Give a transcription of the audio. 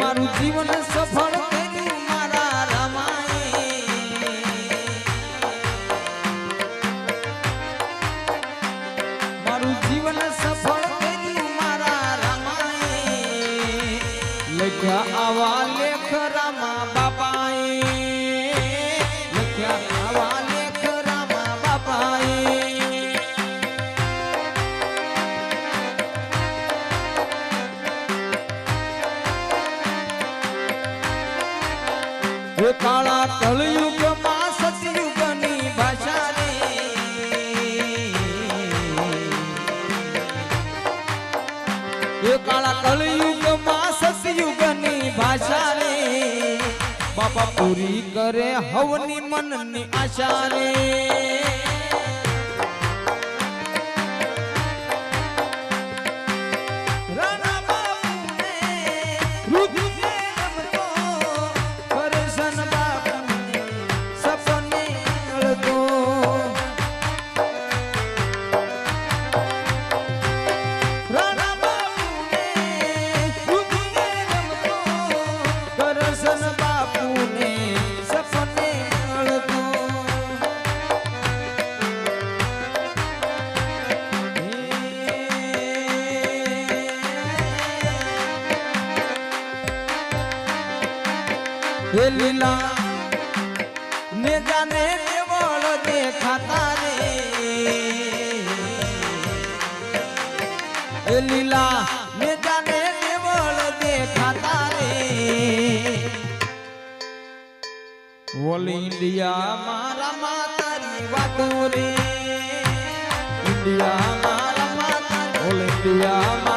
મારું જીવન સફળ કર્યું મારા રામાએ. મારું જીવન આવા હે કાળા કળયુગમાં સતયુગની ભાષા હે કાળા કળયુગમાં સતયુગની ભાષા રે બાપા પૂરી કરે હવની મનની આશા રે હે લીલા ને જાને કેવળ દેખાતા રે. હે લીલા, ને જાને કેવળ દેખાતા રે. ઓલ ઇન્ડિયા મારા રે. ઇન્ડિયા મારા માતા ઇન્ડિયા